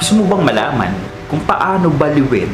Gusto mo bang malaman kung paano baliwin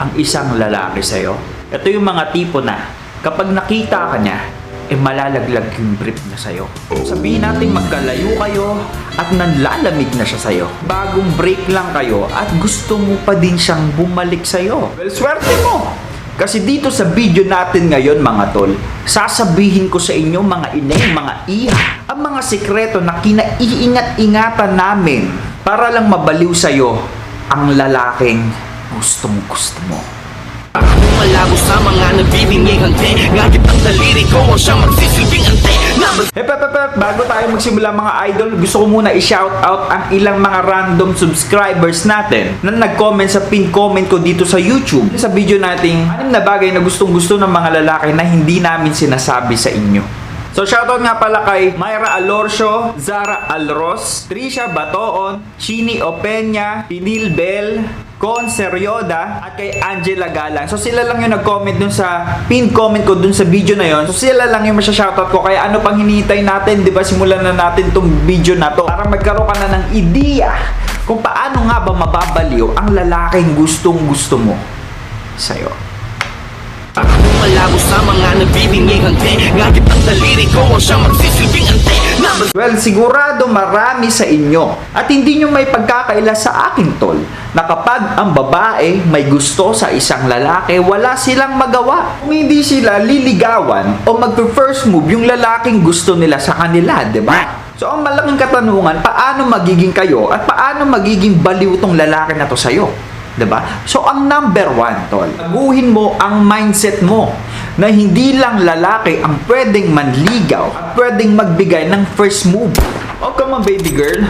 ang isang lalaki sa'yo? Ito yung mga tipo na kapag nakita ka niya, eh malalaglag yung brief niya sa'yo. Sabihin natin magkalayo kayo at nanlalamig na siya sa'yo. Bagong break lang kayo at gusto mo pa din siyang bumalik sa'yo. Well, swerte mo! Kasi dito sa video natin ngayon mga tol, sasabihin ko sa inyo mga ineng, mga iha, ang mga sikreto na kinaiingat-ingatan namin para lang mabaliw sa'yo ang lalaking gustong gusto mo. Malabo sa mga nagbibingay hante Ngagit ang daliri ko ang siyang magsisilbing ante Nabal Hep, hep, hep, hep. Bago tayo magsimula mga idol, gusto ko muna i-shout out ang ilang mga random subscribers natin na nag-comment sa pin comment ko dito sa YouTube sa video nating anim na bagay na gustong gusto ng mga lalaki na hindi namin sinasabi sa inyo. So shoutout nga pala kay Myra Alorcio, Zara Alros, Trisha Batoon, Shini Openya, Pinil Bell, Con Seryoda at kay Angela Galang. So sila lang yung nag-comment dun sa pin comment ko dun sa video na yon. So sila lang yung masya-shoutout ko. Kaya ano pang hinihintay natin, 'di ba? Simulan na natin tong video na to para magkaroon ka na ng ideya kung paano nga ba mababaliw ang lalaking gustong gusto mo sa'yo. Malabo sa mga nagbibingay hante Ngagit ang daliri ko ang siyang magsisilbing ante Well, sigurado marami sa inyo at hindi nyo may pagkakaila sa akin, tol, na kapag ang babae may gusto sa isang lalaki, wala silang magawa. Kung hindi sila liligawan o mag-first move yung lalaking gusto nila sa kanila, di ba? So, ang malaking katanungan, paano magiging kayo at paano magiging baliw tong lalaki na to sa'yo? 'Di ba? So ang number one, tol, baguhin mo ang mindset mo na hindi lang lalaki ang pwedeng manligaw at pwedeng magbigay ng first move. Oh, come on baby girl.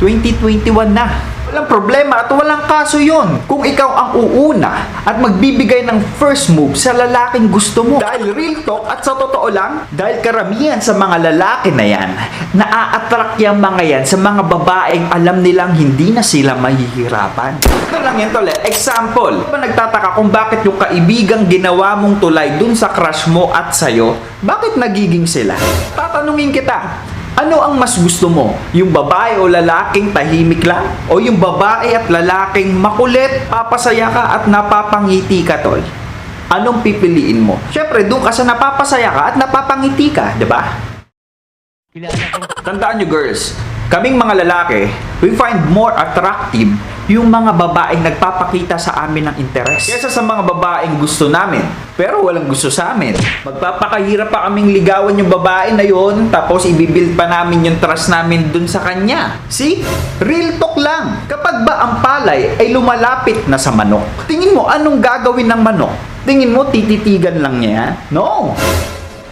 2021 na. Walang problema at walang kaso yon kung ikaw ang uuna at magbibigay ng first move sa lalaking gusto mo. Dahil real talk at sa totoo lang, dahil karamihan sa mga lalaki na yan, naa-attract yung mga yan sa mga babaeng alam nilang hindi na sila mahihirapan. Ito lang yan tol eh. Example, ba nagtataka kung bakit yung kaibigang ginawa mong tulay dun sa crush mo at sa'yo, bakit nagiging sila? Tatanungin kita, ano ang mas gusto mo? Yung babae o lalaking tahimik lang? O yung babae at lalaking makulit, papasaya ka at napapangiti ka, tol? Anong pipiliin mo? Siyempre, doon ka sa napapasaya ka at napapangiti ka, di ba? Tandaan nyo girls, kaming mga lalaki, we find more attractive yung mga babaeng nagpapakita sa amin ng interes. Kesa sa mga babaeng gusto namin, pero walang gusto sa amin. Magpapakahirap pa kaming ligawan yung babae na yon, tapos ibibuild pa namin yung trust namin dun sa kanya. See? Real talk lang. Kapag ba ang palay ay lumalapit na sa manok, tingin mo anong gagawin ng manok? Tingin mo tititigan lang niya? No!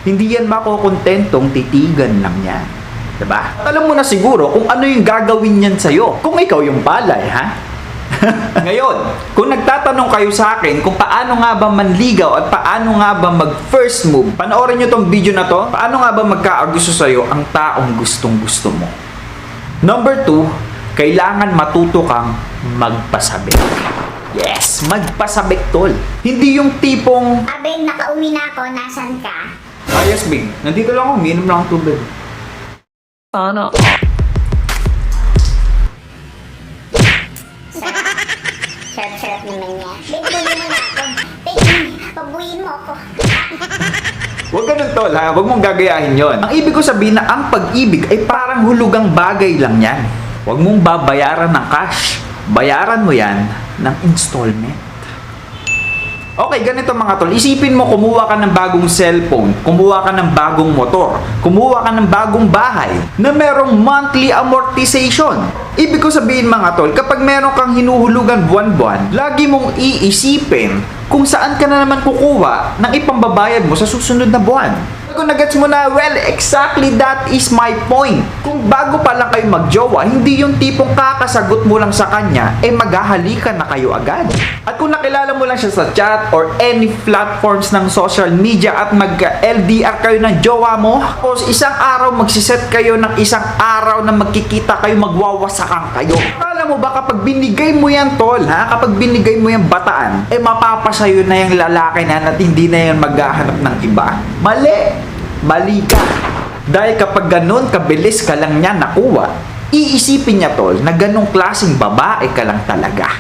Hindi yan makokontentong titigan lang yan. Diba? Alam mo na siguro kung ano yung gagawin niyan sa'yo. Kung ikaw yung palay, ha? Ngayon, kung nagtatanong kayo sa akin kung paano nga ba manligaw at paano nga ba mag first move, panoorin nyo tong video na to, paano nga ba magkaagusto sa'yo ang taong gustong gusto mo. Number two, kailangan matuto kang magpasabik. Yes, magpasabik tol. Hindi yung tipong, Abeng, nakauwi na ako. Nasaan ka? ayos big, nandito lang ako, minum lang ako tubig. Sana Sarap-sarap naman niya. Bubuhin mo na ako. Babe, pabuhin mo ako. Huwag ganun tol ha, huwag mong gagayahin yon. Ang ibig ko sabihin na ang pag-ibig ay parang hulugang bagay lang yan. Huwag mong babayaran ng cash. Bayaran mo yan ng installment. Okay, ganito mga tol. Isipin mo kumuha ka ng bagong cellphone, kumuha ka ng bagong motor, kumuha ka ng bagong bahay na merong monthly amortization. Ibig ko sabihin mga tol, kapag meron kang hinuhulugan buwan-buwan, lagi mong iisipin kung saan ka na naman kukuha ng ipambabayad mo sa susunod na buwan. Kung nagets mo na, well, exactly that is my point. Kung bago pa lang kayo magjowa, hindi yung tipong kakasagot mo lang sa kanya, eh maghahalikan na kayo agad. At kung nakilala mo lang siya sa chat or any platforms ng social media at mag-LDR kayo ng jowa mo, tapos isang araw magsiset kayo ng isang araw na magkikita kayo, magwawasakan kayo. Akala mo ba kapag binigay mo yan, tol, ha? Kapag binigay mo yan bataan, eh mapapasayo na yung lalaki na at hindi na yan maghahanap ng iba. Mali! Mali ka! Dahil kapag ganun kabilis ka lang niya nakuha, iisipin niya tol na ganong klaseng babae ka lang talaga.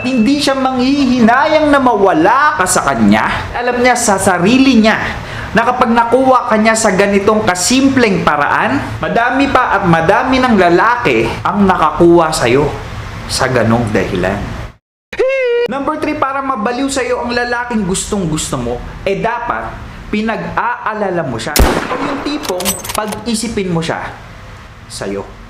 Hindi siya manghihinayang na mawala ka sa kanya. Alam niya sa sarili niya na kapag nakuha ka niya sa ganitong kasimpleng paraan, madami pa at madami ng lalaki ang nakakuha sa'yo sa ganong dahilan. Number 3, para mabaliw sa'yo ang lalaking gustong gusto mo, eh dapat pinag-aalala mo siya. O yung tipong pag-isipin mo siya sa'yo.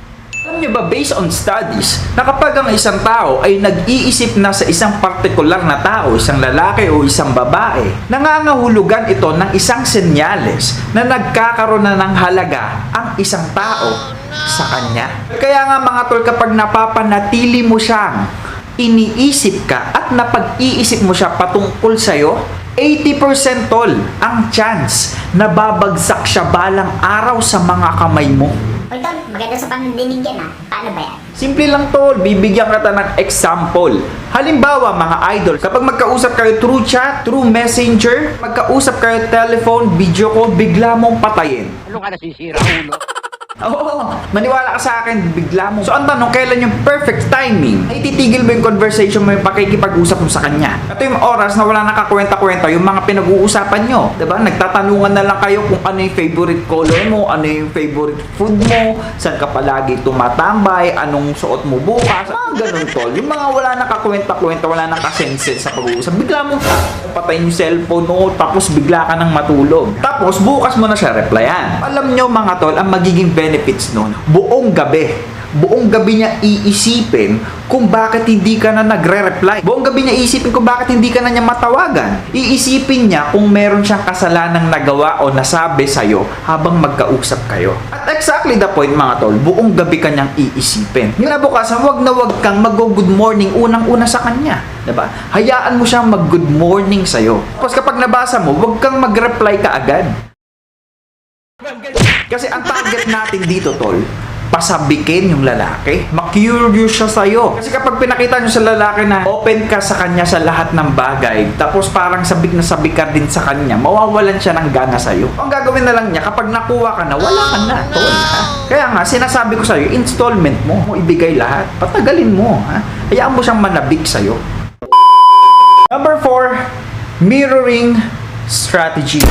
Alam niyo ba, based on studies, na kapag ang isang tao ay nag-iisip na sa isang partikular na tao, isang lalaki o isang babae, nangangahulugan ito ng isang senyales na nagkakaroon na ng halaga ang isang tao sa kanya. Kaya nga mga tol, kapag napapanatili mo siyang iniisip ka at napag-iisip mo siya patungkol sa'yo, 80% tol ang chance na babagsak siya balang araw sa mga kamay mo. Uy, tol, maganda sa pandinig yan ah. Paano ba yan? Simple lang tol, bibigyan kita ng example. Halimbawa mga idol, kapag magkausap kayo through chat, through messenger, magkausap kayo telephone, video call, bigla mong patayin. Ano ka nasisira, ulo? Oo, maniwala ka sa akin, bigla mo. So ang tanong, kailan yung perfect timing? Ay titigil mo yung conversation mo, yung pakikipag-usap mo sa kanya. Ito yung oras na wala nakakwenta-kwenta yung mga pinag-uusapan nyo. ba? Nagtatanungan na lang kayo kung ano yung favorite color mo, ano yung favorite food mo, saan ka palagi tumatambay, anong suot mo bukas, mga ganun tol. Yung mga wala nakakwenta-kwenta, wala nakasense sa pag-uusap, bigla mo patayin yung cellphone mo, tapos bigla ka nang matulog. Tapos bukas mo na siya replyan. Alam nyo mga tol, ang magiging benefits nun, buong gabi, buong gabi niya iisipin kung bakit hindi ka na nagre-reply. Buong gabi niya iisipin kung bakit hindi ka na niya matawagan. Iisipin niya kung meron siyang kasalanang nagawa o nasabi sa'yo habang magkausap kayo. At exactly the point mga tol, buong gabi ka niyang iisipin. Kinabukasan, wag na wag kang mag-good morning unang-una sa kanya. 'Di ba? Hayaan mo siyang mag-good morning sa'yo. Tapos kapag nabasa mo, wag kang mag-reply ka agad. Kasi ang target natin dito, tol, pasabikin yung lalaki. Ma-curious siya sa'yo. Kasi kapag pinakita nyo sa lalaki na open ka sa kanya sa lahat ng bagay, tapos parang sabik na sabik ka din sa kanya, mawawalan siya ng gana sa'yo. Ang gagawin na lang niya, kapag nakuha ka na, wala ka na, tol. Ha? Kaya nga, sinasabi ko sa'yo, installment mo, mo ibigay lahat. Patagalin mo. Ha? Hayaan mo siyang manabik sa'yo. Number 4, mirroring strategy.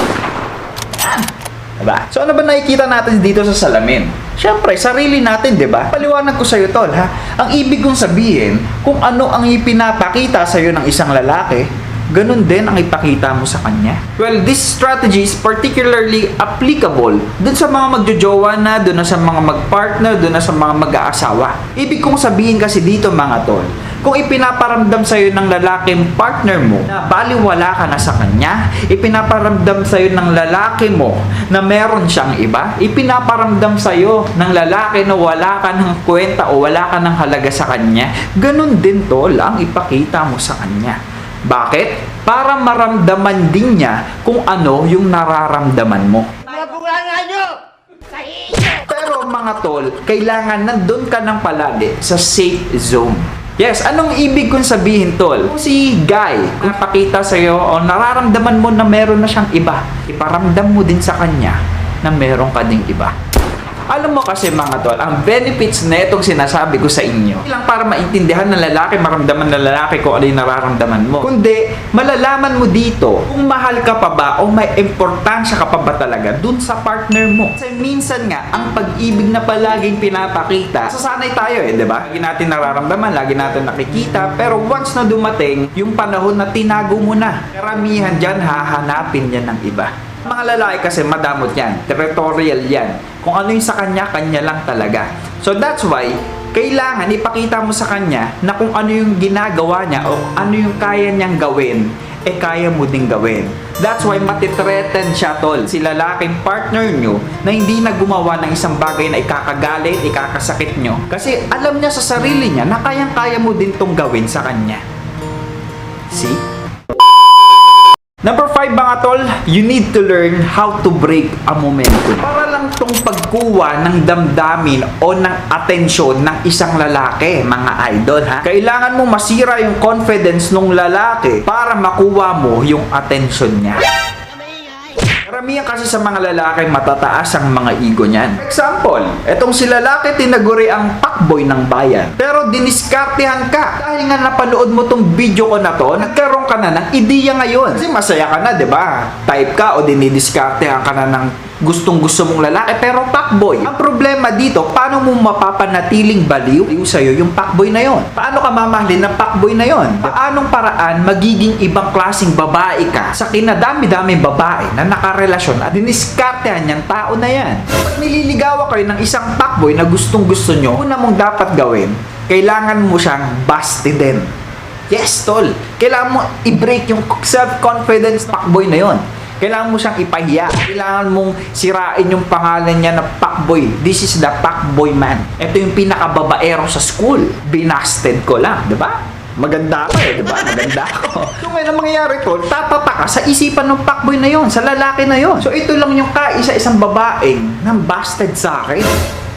Diba? So ano ba nakikita natin dito sa salamin? Siyempre, sarili natin, di ba? Paliwanag ko sa'yo, tol, ha? Ang ibig kong sabihin, kung ano ang ipinapakita sa'yo ng isang lalaki, ganun din ang ipakita mo sa kanya. Well, this strategy is particularly applicable dun sa mga magjojowa na, dun na sa mga magpartner, dun na sa mga mag-aasawa. Ibig kong sabihin kasi dito, mga tol, kung ipinaparamdam sa'yo ng lalaking partner mo na baliwala ka na sa kanya, ipinaparamdam sa'yo ng lalaki mo na meron siyang iba, ipinaparamdam sa'yo ng lalaki na wala ka ng kwenta o wala ka ng halaga sa kanya, ganun din tol ang ipakita mo sa kanya. Bakit? Para maramdaman din niya kung ano yung nararamdaman mo. Pero mga tol, kailangan nandun ka ng palagi sa safe zone. Yes, anong ibig kong sabihin, tol? Kung si Guy, kung pakita sa'yo o nararamdaman mo na meron na siyang iba, iparamdam mo din sa kanya na meron ka ding iba. Alam mo kasi mga tol, ang benefits na itong sinasabi ko sa inyo, lang para maintindihan ng lalaki, maramdaman ng lalaki kung ano yung nararamdaman mo. Kundi, malalaman mo dito kung mahal ka pa ba o may importansya ka pa ba talaga dun sa partner mo. Kasi minsan nga, ang pag-ibig na palaging pinapakita, sasanay tayo eh, di ba? Lagi natin nararamdaman, lagi natin nakikita, pero once na dumating, yung panahon na tinago mo na, karamihan dyan, hahanapin yan ng iba. Mga lalaki kasi madamot yan, territorial yan. Kung ano yung sa kanya, kanya lang talaga. So that's why, kailangan ipakita mo sa kanya na kung ano yung ginagawa niya o ano yung kaya niyang gawin, eh kaya mo ding gawin. That's why matitreaten siya tol, si lalaking partner nyo na hindi na gumawa ng isang bagay na ikakagalit, ikakasakit nyo. Kasi alam niya sa sarili niya na kayang-kaya mo din tong gawin sa kanya. See? Number 5 mga tol, you need to learn how to break a momentum. Para lang tong pagkuha ng damdamin o ng atensyon ng isang lalaki, mga idol ha. Kailangan mo masira yung confidence ng lalaki para makuha mo yung atensyon niya. Karamihan kasi sa mga lalaki matataas ang mga ego niyan. Example, etong si lalaki tinaguri ang pakboy ng bayan. Pero diniskartehan ka. Dahil nga napanood mo tong video ko na to, nagkaroon ka na ng ideya ngayon. Kasi masaya ka na, di ba? Type ka o dinidiskartehan ka na ng gustong gusto mong lalaki pero pakboy. Ang problema dito, paano mo mapapanatiling baliw sa'yo yung pakboy na yon? Paano ka mamahalin ng pakboy na yon? Paanong paraan magiging ibang klasing babae ka sa kinadami-daming babae na nakarelasyon at diniskartehan niyang tao na yan? Pag nililigawan kayo ng isang pakboy na gustong gusto nyo, una mong dapat gawin, kailangan mo siyang bastidin. Yes, tol. Kailangan mo i-break yung self-confidence pakboy na yon. Kailangan mo siyang ipahiya. Kailangan mong sirain yung pangalan niya na Pakboy. This is the Pakboy man. Ito yung pinakababaero sa school. Binasted ko lang, di ba? Maganda ako eh, di ba? Maganda ako. So ngayon ang mangyayari to, tatata ka sa isipan ng Pakboy na yon, sa lalaki na yon. So ito lang yung kaisa-isang babaeng nang busted sa akin.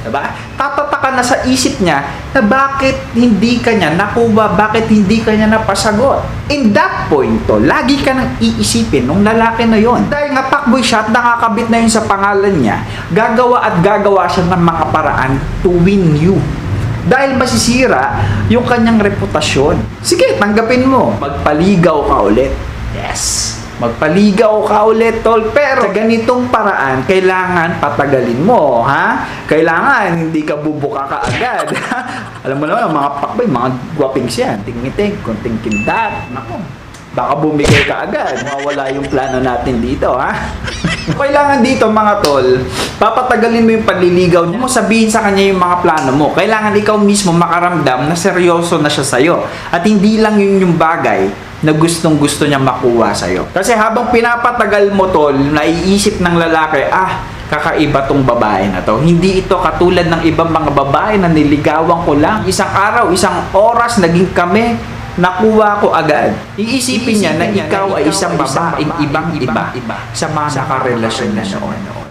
Diba? Tatataka na sa isip niya na bakit hindi ka niya nakuha, bakit hindi ka niya napasagot. In that point to, lagi ka nang iisipin nung lalaki na yon. Dahil nga pakboy siya at nakakabit na yun sa pangalan niya, gagawa at gagawa siya ng mga paraan to win you. Dahil masisira yung kanyang reputasyon. Sige, tanggapin mo. Magpaligaw ka ulit. Yes. Magpaligaw ka ulit, tol. Pero sa ganitong paraan, kailangan patagalin mo, ha? Kailangan hindi ka bubuka ka agad. Alam mo naman, mga pakbay, mga guwapings yan. Tingiting, kunting kindat. Nako, baka bumigay ka agad. Mawala yung plano natin dito, ha? Kailangan dito, mga tol, papatagalin mo yung pagliligaw. Mo sabihin sa kanya yung mga plano mo. Kailangan ikaw mismo makaramdam na seryoso na siya sa'yo. At hindi lang yun yung bagay na gustong gusto niya makuha sa'yo. Kasi habang pinapatagal mo tol, naiisip ng lalaki, ah, kakaiba tong babae na to. Hindi ito katulad ng ibang mga babae na niligawan ko lang. Isang araw, isang oras, naging kami, nakuha ko agad. Iisipin niya na ikaw ay isang babaeng ibang-iba sa mga nakarelasyon na noon.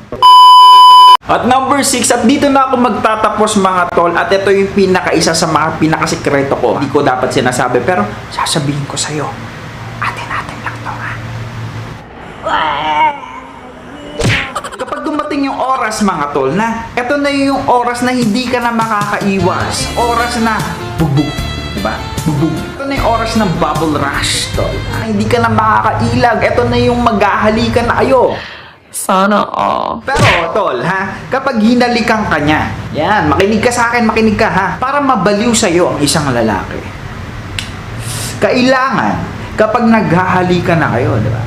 At number 6, at dito na ako magtatapos mga tol. At ito yung pinaka-isa sa mga pinakasikreto ko. Hindi ko dapat sinasabi, pero sasabihin ko sa'yo. Atin-atin lang to ha. Kapag dumating yung oras mga tol na ito na yung oras na hindi ka na makakaiwas. Oras na bugbog. Diba? Bugbog. Ito na yung oras ng bubble rush tol. Ah, hindi ka na makakailag. Ito na yung maghahalikan na kayo. Sana all. Pero, tol, ha? Kapag hinalikan ka niya, yan, makinig ka sa akin, makinig ka, ha? Para mabaliw sa'yo ang isang lalaki. Kailangan, kapag naghahalikan na kayo, di ba?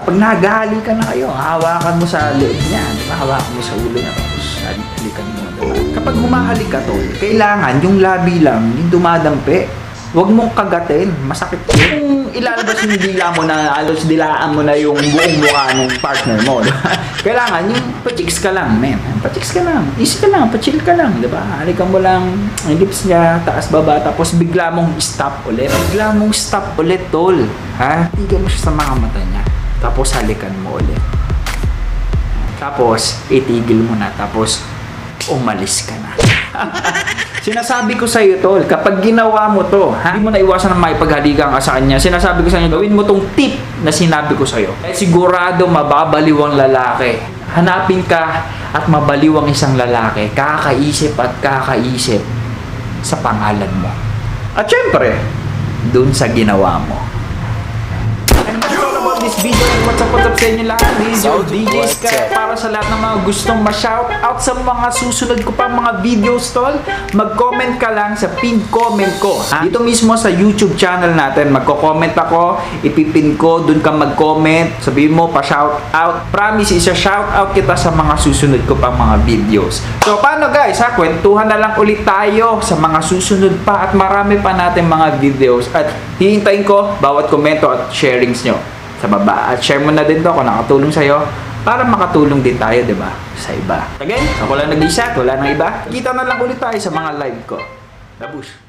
Pag naghahalikan na kayo, hawakan mo sa leeg niya, di ba? Hawakan mo sa ulo niya, tapos halikan mo, di? Kapag humahalik ka, tol, kailangan yung labi lang, yung dumadampi. Huwag mong kagatin, masakit yun. Ilalabas yung dila mo na, alos dilaan mo na yung buong mukha ng partner mo? Kailangan yung pachiks ka lang, men. Pachiks ka lang, easy ka lang, pachill ka lang, di ba? Halikan mo lang ang lips niya, taas baba, tapos bigla mong stop ulit. Bigla mong stop ulit, tol. Ha? Tignan mo siya sa mga mata niya. Tapos halikan mo ulit. Tapos, itigil mo na. Tapos, umalis ka na. Sinasabi ko sa iyo, tol, kapag ginawa mo to, ha, hindi mo na iwasan na makipaghalikan ka sa kanya. Sinasabi ko sa inyo, gawin mo tong tip na sinabi ko sa iyo. Eh, sigurado mababaliw ang lalaki. Hanapin ka at mabaliw ang isang lalaki. Kakaisip at kakaisip sa pangalan mo. At syempre, dun sa ginawa mo. This video. And what's up, what's up sa inyo lahat? This is your DJ Sky para sa lahat ng mga gustong ma-shout out sa mga susunod ko pang mga videos, tol. Mag-comment ka lang sa pinned comment ko. Ha? Dito mismo sa YouTube channel natin, magko-comment ako, ipipin ko, dun ka mag-comment, sabihin mo pa-shout out. Promise, isa-shout out kita sa mga susunod ko pang mga videos. So, paano guys, ha? Kwentuhan na lang ulit tayo sa mga susunod pa at marami pa natin mga videos at hihintayin ko bawat komento at sharings nyo sa baba. At share mo na din to kung nakatulong sa'yo para makatulong din tayo, di ba? Sa iba. Again, ako lang nag-isa, wala nang iba. Kita na lang ulit tayo sa mga live ko. Labush.